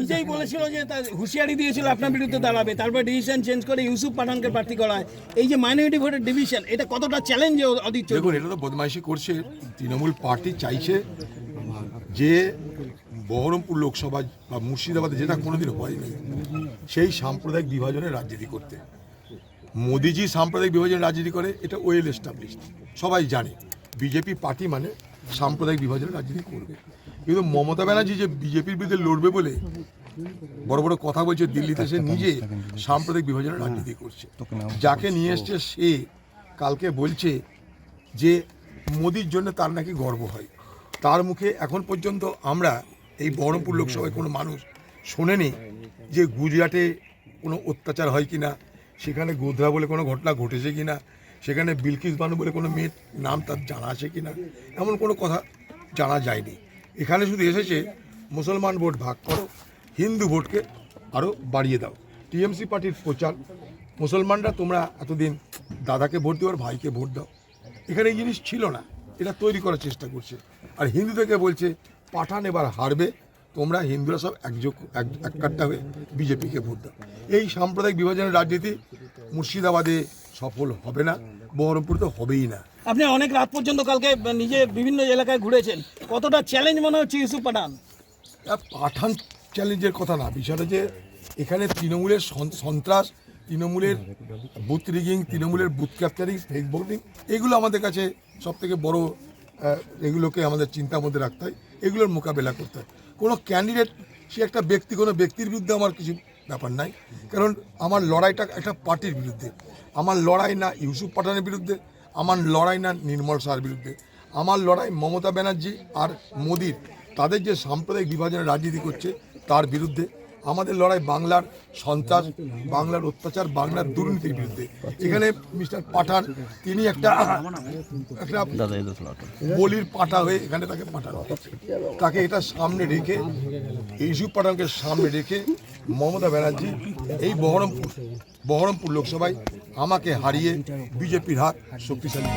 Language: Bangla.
নিজেই বলেছিল যে তার হুঁশিয়ারি দিয়েছিল আপনার বিরুদ্ধে দাঁড়াবে তারপর ডিসিশন চেঞ্জ করে ইউসুফ পাঠানকে প্রার্থী করা হয়। এই যে মাইনরিটি ভোটের ডিভিশন এটা কতটা চ্যালেঞ্জ অদিত দেখুন এটা তো বদমাইশি করছে তৃণমূল পার্টি চাইছে যে বহরমপুর লোকসভা বা মুর্শিদাবাদে যেটা কোনোদিন হয়নি সেই সাম্প্রদায়িক বিভাজনের রাজনীতি করতে। মোদিজি সাম্প্রদায়িক বিভাজনের রাজনীতি করে এটা ওয়েল এস্টাবলিশড সবাই জানে। বিজেপি পার্টি মানে সাম্প্রদায়িক বিভাজনের রাজনীতি করবে। কিন্তু মমতা ব্যানার্জি যে বিজেপির বিরুদ্ধে লড়বে বলে বড় বড় কথা বলছে দিল্লিতে সে নিজে সাম্প্রদায়িক বিভাজনের রাজনীতি করছে। যাকে নিয়ে এসছে সে কালকে বলছে যে মোদির জন্য তার নাকি গর্ব হয়। তার মুখে এখন পর্যন্ত আমরা এই বহরমপুর লোকসভায় কোনো মানুষ শোনেনি যে গুজরাটে কোনো অত্যাচার হয় কিনা সেখানে গোধরা বলে কোনো ঘটনা ঘটেছে কি না সেখানে বিলকিস বানু বলে কোনো মেয়ের নাম তার জানা আছে কি না এমন কোনো কথা জানা যায়নি। এখানে শুধু এসেছে মুসলমান ভোট ভাগ। করো হিন্দু ভোটকে আরও বাড়িয়ে দাও। টিএমসি পার্টির প্রচার। মুসলমানরা তোমরা এতদিন দাদাকে ভোট দিও আর ভাইকে ভোট দাও। এখানে এই জিনিস ছিল না। এটা তৈরি করার চেষ্টা করছে। আর হিন্দু থেকে বলছে, পাঠান এবার হারবে। তোমরা হিন্দুরা সব একযোগ, এক, এককাট্টা হয়ে বিজেপিকে ভোট দাও। এই সাম্প্রদায়িক বিভাজনের রাজনীতি মুর্শিদাবাদে সফল হবে না বহরমপুর তো হবেই না। আপনি অনেক রাত পর্যন্ত কালকে নিজে বিভিন্ন এলাকায় ঘুরেছেন। কতটা চ্যালেঞ্জ মনে হচ্ছে ইউসুফ পাঠান? পাঠান চ্যালেঞ্জের কথা না বিষয়টা যে এখানে তৃণমূলের সন্ত্রাস তৃণমূলের বুথ রিগিং তৃণমূলের বুথ ক্যাপচারিং ফেক ভোটিং এগুলো আমাদের কাছে সব থেকে বড় এগুলোকে আমাদের চিন্তার মধ্যে রাখতে হয় এগুলোর মোকাবেলা করতে হয়। কোনো ক্যান্ডিডেট সে একটা ব্যক্তি কোনো ব্যক্তির বিরুদ্ধে আমার কিছু ব্যাপার নাই। কারণ আমার লড়াইটা একটা পার্টির বিরুদ্ধে। আমার লড়াই না ইউসুফ পাঠানের বিরুদ্ধে আমার লড়াই না নির্মল শাহর বিরুদ্ধে। আমার লড়াই মমতা ব্যানার্জি আর মোদির। তাদের যে সাম্প্রদায়িক বিভাজনের রাজনীতি করছে তার বিরুদ্ধে। আমাদের লড়াই বাংলার সন্ত্রাস বাংলার অত্যাচার বাংলার দুর্নীতির বিরুদ্ধে। এখানে মিস্টার পাঠান তিনি একটা একটা বলির পাঠা হয়ে এখানে তাকে পাঠানো। তাকে এটা সামনে রেখে ইউসুফ পাঠানকে সামনে রেখে মমতা ব্যানার্জি এই বহরমপুর বহরমপুর লোকসভায় আমাকে হারিয়ে বিজেপির হাত শক্তিশালী।